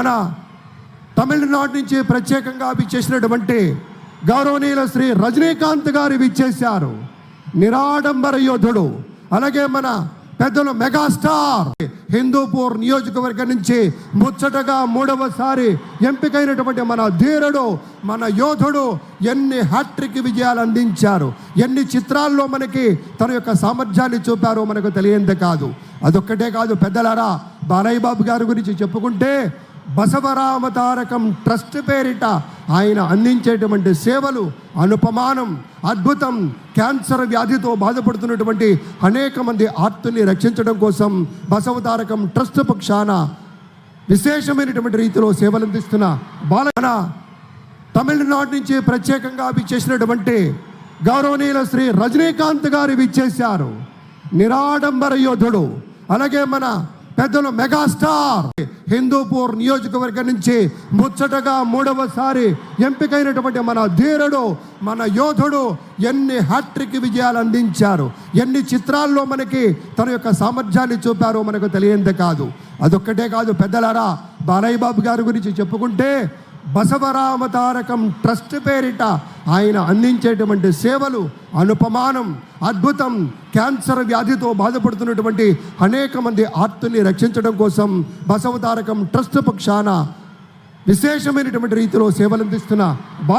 మన తమిళనాడు నుంచి ప్రత్యేకంగా విచ్చేసినటువంటి గౌరవనీయుల శ్రీ రజనీకాంత్ గారు విచ్చేశారు. నిరాడంబర యోధుడు. అలాగే మన పెద్దలు మెగాస్టార్. హిందూపూర్ నియోజకవర్గం నుంచి ముచ్చటగా మూడవసారి ఎంపికైనటువంటి మన ధీరుడు మన యోధుడు ఎన్ని హ్యాట్రిక్ విజయాలు అందించారు ఎన్ని చిత్రాల్లో మనకి తన యొక్క సామర్థ్యాన్ని చూపారో మనకు తెలియంది కాదు. అదొక్కటే కాదు పెద్దలారా బాలయ్య బాబు గారి గురించి చెప్పుకుంటే బసవరామతారకం ట్రస్ట్ పేరిట ఆయన అందించేటువంటి సేవలు అనుపమానం అద్భుతం క్యాన్సర్ వ్యాధితో బాధపడుతున్నటువంటి అనేక మంది ఆర్తుల్ని రక్షించడం కోసం బసవతారకం ట్రస్ట్ పక్షాన విశేషమైనటువంటి రీతిలో సేవలు అందిస్తున్న బాలన తమిళనాడు నుంచి ప్రత్యేకంగా విచ్చేసినటువంటి గౌరవనీయుల శ్రీ రజనీకాంత్ గారు విచ్చేశారు నిరాడంబర యోధుడు. అలాగే మన పెద్దలు మెగాస్టార్. హిందూపూర్ నియోజకవర్గం నుంచి ముచ్చటగా మూడవసారి ఎంపికైనటువంటి మన ధీరుడు మన యోధుడు ఎన్ని హ్యాట్రిక్ విజయాలు అందించారు ఎన్ని చిత్రాల్లో మనకి తన యొక్క సామర్థ్యాన్ని చూపారో మనకు తెలియంది కాదు. అదొక్కటే కాదు పెద్దలారా బాలయ్య బాబు గారి గురించి చెప్పుకుంటే బసవరామ తారకం ట్రస్ట్ పేరిట ఆయన అందించేటువంటి సేవలు అనుపమానం అద్భుతం క్యాన్సర్ వ్యాధితో బాధపడుతున్నటువంటి అనేక మంది ఆత్తుల్ని రక్షించడం కోసం బసవ తారకం ట్రస్ట్ పక్షాన విశేషమైనటువంటి రీతిలో సేవలు అందిస్తున్న బాల